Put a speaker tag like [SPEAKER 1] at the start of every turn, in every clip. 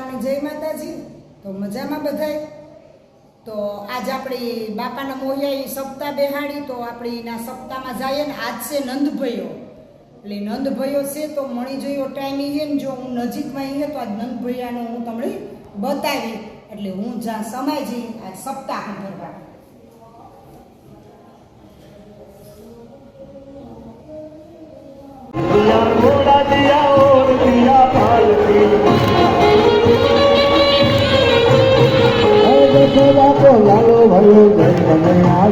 [SPEAKER 1] માતાજી. તો મજામાં બધાય? તો આજ આપણી બાપાના મોહિયા સપ્તાહ બેહાડી, તો આપણી ના સપ્તાહમાં જઈએ ને, આજ છે નંદભયો એટલે નંદભયો છે, તો મણી જોયો ટાઈમ છે ને, જો હું નજીકમાં અહીંયા તો આજ નંદભૈયાનો હું તમને બતાવી. એટલે હું જ્યાં સમાય જઈ આજ સપ્તાહ ભરવા ભયો જય ભયો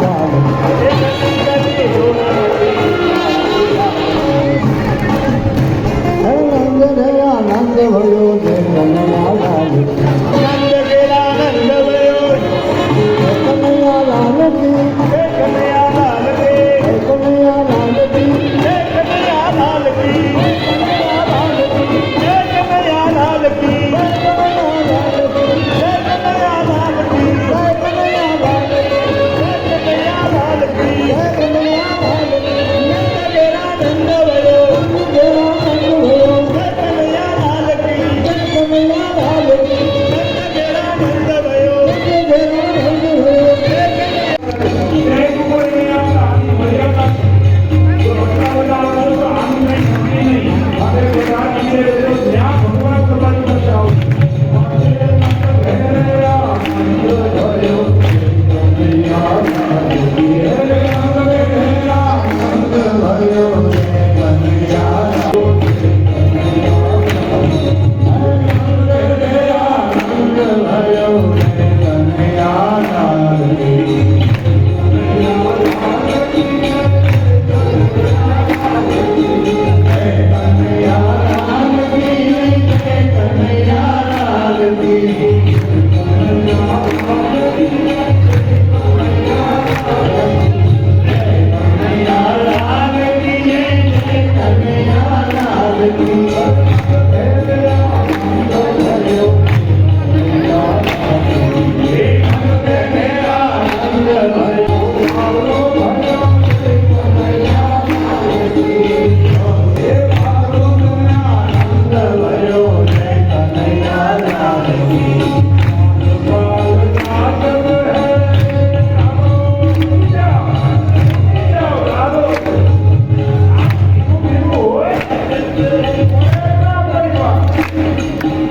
[SPEAKER 1] Thank you.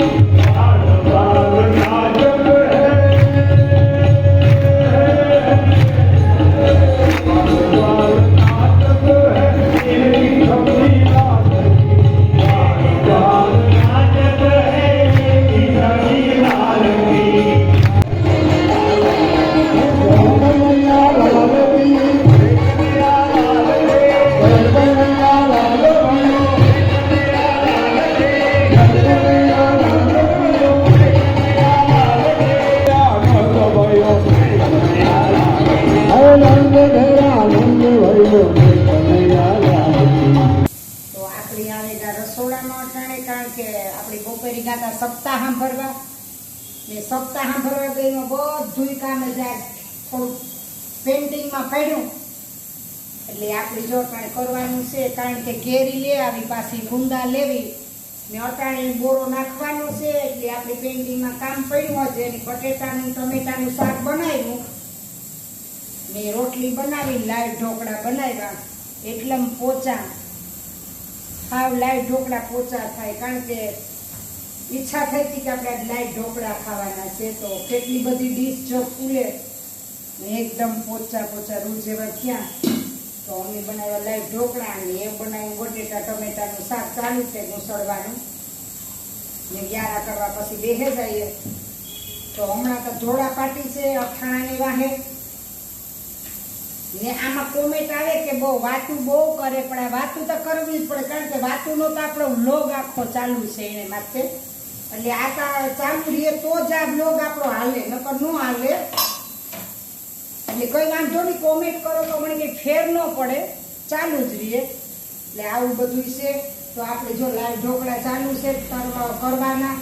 [SPEAKER 1] સાંભળવા. ને સપ્તાહ સાંભળવા ગઈમાં બધું કામે જાય. થોડુંક પેન્ટિંગમાં પડ્યું. એટલે આપણે જો કરવાનું છે, કારણ કે કેરી લે આવી, પાછી ગુંદા લેવી. ને અટાણી બોરો નાખવાનો છે, એટલે આપણે પેન્ટિંગમાં કામ પડ્યું હશે એની બટેટાનું, ટમેટાનું શાક બનાવ્યું. ને રોટલી બનાવી લાઈવ ઢોકળા બનાવ્યા. એટલમ પોચા. સાવ લાઈવ ઢોકળા પોચા થાય, કારણ કે ઈચ્છા થઈ હતી કે આપણે આજ ઢોકળા ખાવાના છે, તો કેટલી બધી ડીશ જો ફૂલે એકદમ પોચા પોચા રૂ જેવા થયા. તો અમે બનાવ્યા લાઈટ ઢોકળા ને એ બનાવ્યું બટેટા, ટમેટાનું શાક ચાલુ છે ઘૂસળવાનું ને ગ્યારા કરવા પછી બેહે જઈએ. તો હમણાં તો ધોળા પાટી છે, અથાણાની વાહે. ને આમાં કોમેન્ટ આવે કે બહુ વાતું બહુ કરે, પણ આ વાતું તો કરવી જ પડે, કારણ કે વાતુંનો તો આપણો લોગ આખો ચાલુ છે એને માટે. એટલે આ ચાલુ રહીએ તો જ આ બ્લોગ આપણો હાલે, નકર ન હાલે. એટલે કોઈ વાંધો નહીં કોમેન્ટ કરો તો મને કંઈ ફેર ન પડે. ચાલુ જ રહીએ. એટલે આવું બધું છે. તો આપણે જો લાઈવ ઢોકળા ચાલુ છે કરવા કરવાના.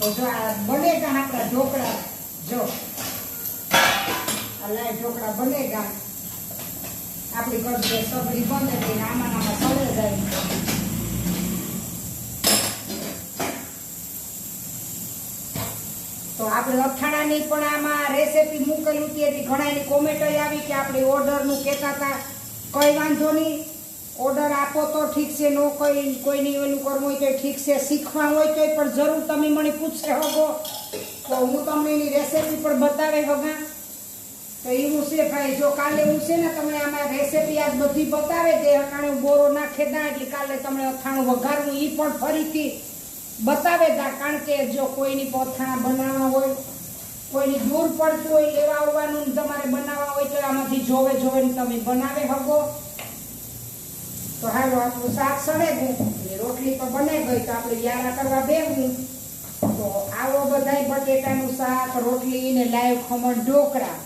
[SPEAKER 1] તો જો આ બને બનેગા આપણા ઢોકળા. જો. આ લાઈવ ઢોકળા બને બનેગા આપણી કરશે સબરી બંધ આમાં આમાં સળે જાય
[SPEAKER 2] તો આપણે અથાણાની પણ આમાં રેસીપી મૂકેલી હતી. ઘણા ઘણાની કોમેન્ટ આવી કે આપણે ઓર્ડરનું કહેતા હતા. કંઈ વાંધો નહીં. ઓર્ડર આપો તો ઠીક છે. નો કોઈ, કોઈની એનું કરવું હોય તો ઠીક છે. શીખવા હોય તો પણ જરૂર તમે મને પૂછશે હગો. તો હું તમને એની રેસીપી પણ બતાવે હગા. તો એવું છે ભાઈ, જો કાલે હું છે ને તમને આમાં રેસીપી આજ બધી બતાવે તે અટાણે બોરો નાખે ના, એટલે કાલે તમને અથાણું વઘારવું એ પણ ફરીથી. બતાવે તા, કારણ કે જો કોઈની પોથાણા બનાવવા હોય, કોઈની દૂર પડતું હોય, લેવા આવવાનું તમારે બનાવવા હોય તો આમાંથી જોવે જોવે તમે બનાવે હકો તો હાલો આપણું શાક સડે ગયું રોટલી તો બને ગઈ, તો આપણે યારા કરવા બેવું તો આવો બધાય બટેટાનું શાક, રોટલી ને લાઈવ ખમણ ઢોકળા.